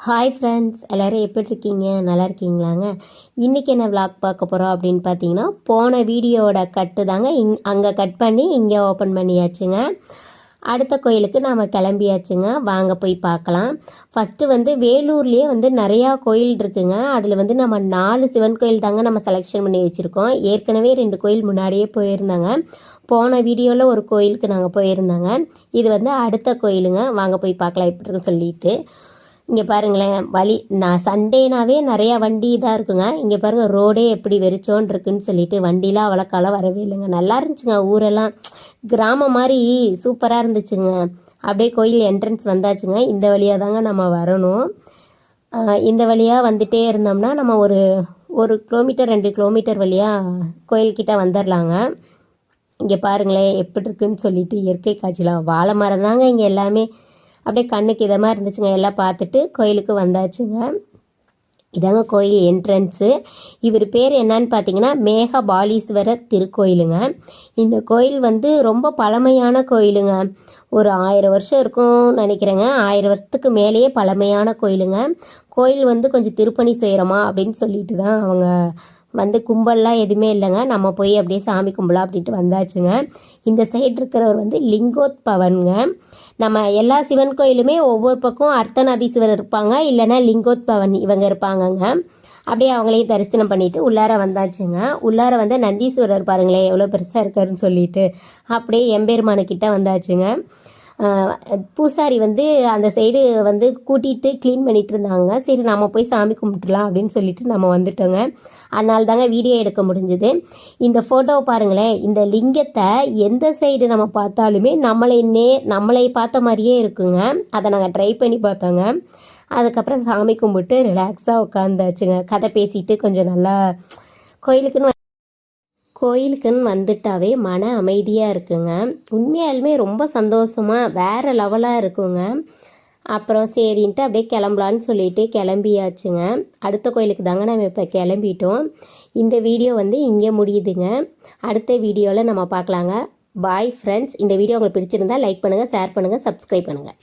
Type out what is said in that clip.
Hi friends எல்லோரும் எப்படி இருக்கீங்க நல்லா இருக்கீங்களாங்க இன்றைக்கி என்ன விளாக் பார்க்க போகிறோம் அப்படின்னு பார்த்தீங்கன்னா போன வீடியோவோட கட்டு தாங்க. இங் அங்கே கட் பண்ணி இங்கே ஓப்பன் பண்ணியாச்சுங்க. அடுத்த கோயிலுக்கு நாம் கிளம்பியாச்சுங்க. வாங்க போய் பார்க்கலாம். ஃபஸ்ட்டு வந்து வேலூர்லேயே வந்து நிறையா கோயில் இருக்குங்க. அதில் வந்து நம்ம நாலு சிவன் கோயில் தாங்க நம்ம செலெக்ஷன் பண்ணி வச்சுருக்கோம். ஏற்கனவே ரெண்டு கோயில் முன்னாடியே போயிருந்தாங்க. போன வீடியோவில் ஒரு கோயிலுக்கு நாங்கள் போயிருந்தாங்க. இது வந்து அடுத்த கோயிலுங்க. வாங்க போய் பார்க்கலாம் எப்படி இருக்குன்னு சொல்லிட்டு. இங்கே பாருங்களேன் வழி நான் சண்டேனாவே நிறையா வண்டி இதாக இருக்குங்க. இங்கே பாருங்கள் ரோடே எப்படி வெறிச்சோன் இருக்குன்னு சொல்லிட்டு வண்டிலாம் அவ்வளோக்காலாம் வரவே இல்லைங்க. நல்லா இருந்துச்சுங்க ஊரெல்லாம். கிராமம் மாதிரி சூப்பராக இருந்துச்சுங்க. அப்படியே கோயில் என்ட்ரன்ஸ் வந்தாச்சுங்க. இந்த வழியாக தாங்க நம்ம வரணும். இந்த வழியாக வந்துகிட்டே இருந்தோம்னா நம்ம ஒரு ஒரு கிலோமீட்டர் ரெண்டு கிலோமீட்டர் வழியாக கோயில்கிட்ட வந்துடலாங்க இங்கே பாருங்களேன் எப்படி இருக்குன்னு சொல்லிட்டு இயற்கை காட்சிலாம். வாழை மரம் தாங்க இங்கே எல்லாமே. அப்படியே கண்ணுக்கு இதமாக இருந்துச்சுங்க. எல்லாம் பார்த்துட்டு கோயிலுக்கு வந்தாச்சுங்க. இதாங்க கோயில் என்ட்ரன்ஸு இவர் பேர் என்னன்னு பார்த்தீங்கன்னா மேகபாலீஸ்வரர் திருக்கோயிலுங்க. இந்த கோயில் வந்து ரொம்ப பழமையான கோயிலுங்க. ஒரு ஆயிரம் வருஷம் இருக்கும் நினைக்கிறேங்க. ஆயிரம் வருஷத்துக்கு மேலேயே பழமையான கோயிலுங்க. கோயில் வந்து கொஞ்சம் திருப்பணி செய்கிறோமா அப்படின்னு சொல்லிட்டு தான் அவங்க வந்து கும்பல்லாம் எதுவுமே இல்லைங்க. நம்ம போய் அப்படியே சாமி கும்பலாம் அப்படின்ட்டு வந்தாச்சுங்க. இந்த சைடு இருக்கிறவர் வந்து லிங்கோத் பவனுங்க நம்ம எல்லா சிவன் கோயிலுமே ஒவ்வொரு பக்கம் அர்த்தநாதீஸ்வரர் இருப்பாங்க. இல்லைன்னா லிங்கோத் பவன் இவங்க இருப்பாங்கங்க. அப்படியே அவங்களையும் தரிசனம் பண்ணிவிட்டு உள்ளார வந்தாச்சுங்க. உள்ளார வந்து நந்தீஸ்வரர் பாருங்களேன் எவ்வளோ பெருசாக இருக்காருன்னு சொல்லிட்டு அப்படியே எம்பெருமானுக்கிட்ட வந்தாச்சுங்க. பூசாரி வந்து அந்த சைடு வந்து கூட்டிகிட்டு க்ளீன் பண்ணிகிட்டு இருந்தாங்க. சரி நம்ம போய் சாமி கும்பிட்டுலாம் அப்படின்னு சொல்லிட்டு நம்ம வந்துட்டோங்க. அதனால தாங்க வீடியோ எடுக்க முடிஞ்சுது. இந்த ஃபோட்டோவை பாருங்களேன் இந்த லிங்கத்தை எந்த சைடு நம்ம பார்த்தாலுமே நம்மளை நே நம்மளை பார்த்த மாதிரியே இருக்குங்க. அதை நாங்கள் ட்ரை பண்ணி பார்த்தோங்க. அதுக்கப்புறம் சாமி கும்பிட்டு ரிலாக்ஸாக உட்காந்தாச்சுங்க கதை பேசிட்டு கொஞ்சம் நல்லா கோயிலுக்குன்னு கோயிலுக்குன்னு வந்துட்டாவே மன அமைதியாக இருக்குங்க. உண்மையாலுமே ரொம்ப சந்தோஷமாக வேறு லெவலாக இருக்குங்க. அப்புறம் சரின்ட்டு அப்படியே கிளம்பலான்னு சொல்லிட்டு கிளம்பியாச்சுங்க. அடுத்த கோயிலுக்கு தாங்க நம்ம இப்போ கிளம்பிட்டோம். இந்த வீடியோ வந்து இங்கே முடியுதுங்க. அடுத்த வீடியோவில் நம்ம பார்க்கலாங்க. பாய் ஃப்ரெண்ட்ஸ் இந்த வீடியோ உங்களுக்கு பிடிச்சிருந்தா லைக் பண்ணுங்கள் ஷேர் பண்ணுங்கள் சப்ஸ்கிரைப் பண்ணுங்கள்